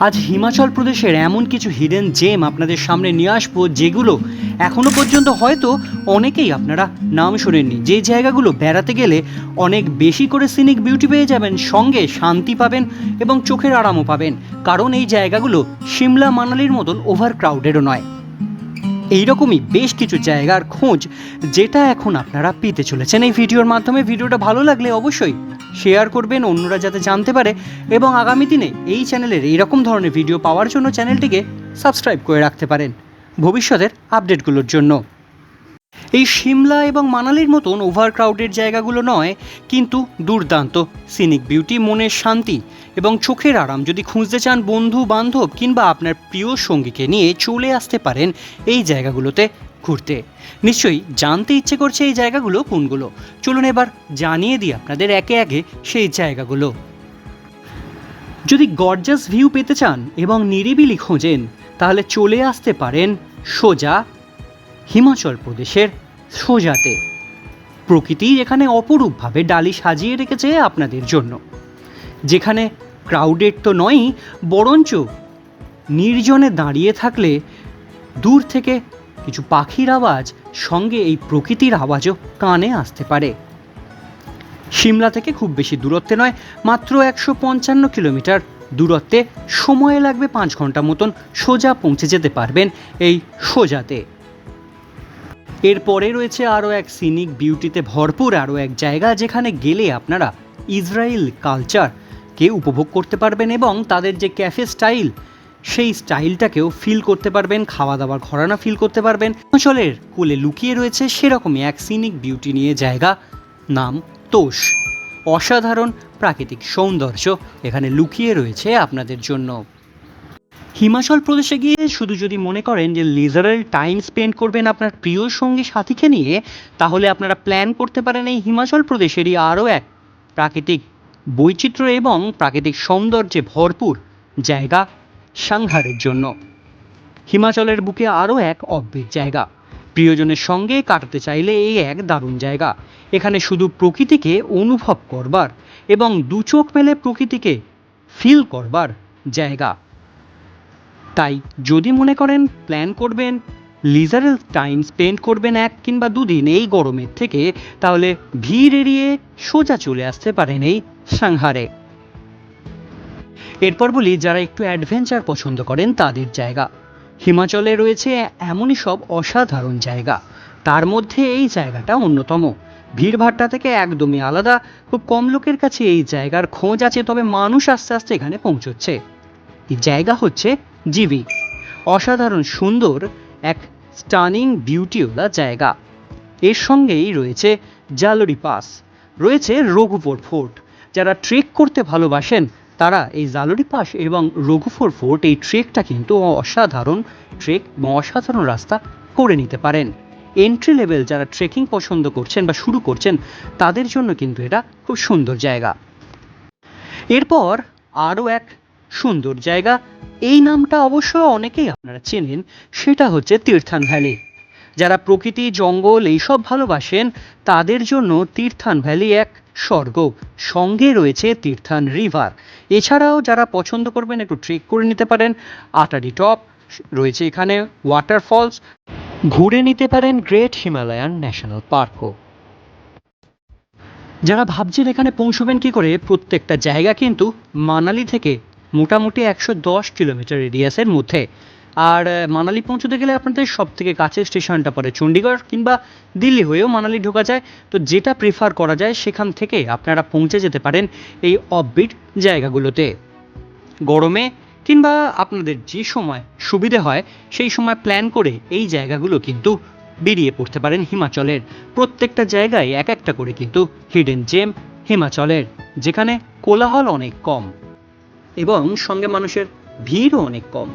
আজ হিমাচল প্রদেশের এমন কিছু হিডেন জেম আপনাদের সামনে নিয়ে আসব যেগুলো এখনও পর্যন্ত হয়তো অনেকেই আপনারা নাম শোনেননি। যে জায়গাগুলো বেড়াতে গেলে অনেক বেশি করে সিনিক বিউটি পেয়ে যাবেন, সঙ্গে শান্তি পাবেন এবং চোখের আরামও পাবেন। কারণ এই জায়গাগুলো সিমলা মানালির মতন ওভার ক্রাউডেডও নয়। এইরকমই বেশ কিছু জায়গার খোঁজ যেটা এখন আপনারা পেতে চলেছেন। এই ভিডিওর মাধ্যমে ভিডিওটা ভালো লাগলে অবশ্যই শেয়ার করবেন, অন্যরা যাতে জানতে পারে এবং আগামী দিনে এই চ্যানেলের এইরকম ধরনের ভিডিও পাওয়ার জন্য চ্যানেলটিকে সাবস্ক্রাইব করে রাখতে পারেন ভবিষ্যতের আপডেটগুলোর জন্য। এই সিমলা এবং মানালির মতন ওভার ক্রাউডেড জায়গাগুলো নয়, কিন্তু দুর্দান্ত। সিনিক বিউটি মনের শান্তি এবং চোখের আরাম। যদি খুঁজতে চান বন্ধু, বান্ধব কিংবা আপনার প্রিয় সঙ্গীকে নিয়ে চলে আসতে পারেন এই জায়গাগুলোতে ঘুরতে। নিশ্চয়ই জানতে ইচ্ছে করছে এই জায়গাগুলো কোনগুলো? চলুন এবার জানিয়ে দিই আপনাদের একে একে সেই জায়গাগুলো। যদি গর্জাস ভিউ পেতে চান এবং নিরিবিলি খোঁজেন, তাহলে চলে আসতে পারেন সোজা হিমাচল প্রদেশের সোজাতে। প্রকৃতি এখানে অপরূপভাবে ডালি সাজিয়ে রেখেছে আপনাদের জন্য। যেখানে ক্রাউডেড তো নয়ই, বরঞ্চ নির্জনে দাঁড়িয়ে থাকলে দূর থেকে কিছু পাখির আওয়াজ সঙ্গে এই প্রকৃতির আওয়াজও কানে আসতে পারে। সিমলা থেকে খুব বেশি দূরত্বে নয়, মাত্র একশো পঞ্চান্ন কিলোমিটার দূরত্বে। সময় লাগবে পাঁচ ঘণ্টা মতন সোজা পৌঁছে যেতে পারবেন এই সোজাতে। এরপরে রয়েছে আরও এক সিনিক বিউটিতে ভরপুর আরও এক জায়গা যেখানে গেলে আপনারা ইসরায়েল কালচারকে উপভোগ করতে পারবেন এবং তাদের যে ক্যাফে স্টাইল সেই স্টাইলটাকেও ফিল করতে পারবেন খাওয়া দাওয়ার ঘরানা ফিল করতে পারবেন। অঞ্চলের কোলে লুকিয়ে রয়েছে সেরকমই এক সিনিক বিউটি নিয়ে জায়গা, নাম তোষ। অসাধারণ প্রাকৃতিক সৌন্দর্য এখানে লুকিয়ে রয়েছে আপনাদের জন্য। হিমাচল প্রদেশে গিয়ে শুধু যদি মনে করেন যে লিজারাল টাইম স্পেন্ড করবেন আপনার প্রিয় সঙ্গী সাথীকে নিয়ে, তাহলে আপনারা প্ল্যান করতে পারেন এই হিমাচল প্রদেশেরই আরও এক প্রাকৃতিক বৈচিত্র্য এবং প্রাকৃতিক সৌন্দর্যে ভরপুর জায়গা সাংহারের জন্য। হিমাচলের বুকে আরও এক অদ্ভুত জায়গা। প্রিয়জনের সঙ্গে কাটাতে চাইলে এই এক দারুণ জায়গা। এখানে শুধু প্রকৃতিকে অনুভব করবার এবং দু চোখ মেলে প্রকৃতিকে ফিল করবার জায়গা। তাই যদি মনে করেন প্ল্যান করবেন লিজারেল টাইম স্পেন্ড করবেন এক কিংবা দুদিন এই গরমের থেকে, তাহলে ভিড় এড়িয়ে সোজা চলে আসতে পারেন এই সাংহারে। এরপর বলি, যারা একটু অ্যাডভেঞ্চার পছন্দ করেন, তাদের জায়গা। হিমাচলে রয়েছে এমনই সব অসাধারণ জায়গা। তার মধ্যে এই জায়গাটা অন্যতম। ভিড়ভাট্টা থেকে একদমই আলাদা। খুব কম লোকের কাছে এই জায়গার খোঁজ আছে, তবে মানুষ আস্তে আস্তে এখানে পৌঁছচ্ছে। জায়গা হচ্ছে জিবি। অসাধারণ, সুন্দর এক স্টানিং বিউটিওলা জায়গা। এর সঙ্গেই রয়েছে জালোরি পাস। রয়েছে রঘুপুর ফোর্ট। যারা ট্রেক করতে ভালোবাসেন, তারা এই জালোরি পাস এবং রঘুপুর ফোর্ট এই ট্রেকটা কিন্তু অসাধারণ ট্রেক এবং অসাধারণ রাস্তা করে নিতে পারেন। এন্ট্রি লেভেল যারা ট্রেকিং পছন্দ করছেন বা শুরু করছেন, তাদের জন্য কিন্তু এটা খুব সুন্দর জায়গা। এরপর আরও এক সুন্দর জায়গা। এই নামটা অবশ্য অনেকেই আপনারা চেনেন, সেটা হচ্ছে তীর্থান ভ্যালি। যারা প্রকৃতি, জঙ্গল এইসব ভালোবাসেন, তাদের জন্য তীর্থান ভ্যালি এক স্বর্গ। সঙ্গে রয়েছে তীর্থান রিভার। এছাড়াও যারা পছন্দ করবেন, একটু ট্রেক করে নিতে পারেন। আটারি টপ, রয়েছে এখানে ওয়াটারফলস। ঘুরে নিতে পারেন গ্রেট হিমালয়ান ন্যাশনাল পার্কও। যারা ভাবছেন এখানে পৌঁছবেন কি করে, প্রত্যেকটা জায়গা কিন্তু মানালি থেকে মোটামুটি একশো দশ কিলোমিটার রেডিয়াসের মধ্যে। আর মানালি পৌঁছতে গেলে আপনাদের সব থেকে কাছের স্টেশনটা পড়ে চণ্ডীগড় কিংবা দিল্লি হয়েও মানালি ঢোকা যায়। তো যেটা প্রেফার করা যায় সেখান থেকে আপনারা পৌঁছে যেতে পারেন এই অফবিট জায়গাগুলোতে। গরমে কিংবা আপনাদের যে সময় সুবিধে হয় সেই সময় প্ল্যান করে এই জায়গাগুলো কিন্তু বেরিয়ে পড়তে পারেন হিমাচলের। প্রত্যেকটা জায়গায় এক একটা করে কিন্তু হিডেন জেম হিমাচলের, যেখানে কোলাহল অনেক কম। এবং সঙ্গে মানুষের ভিড়ও অনেক কম।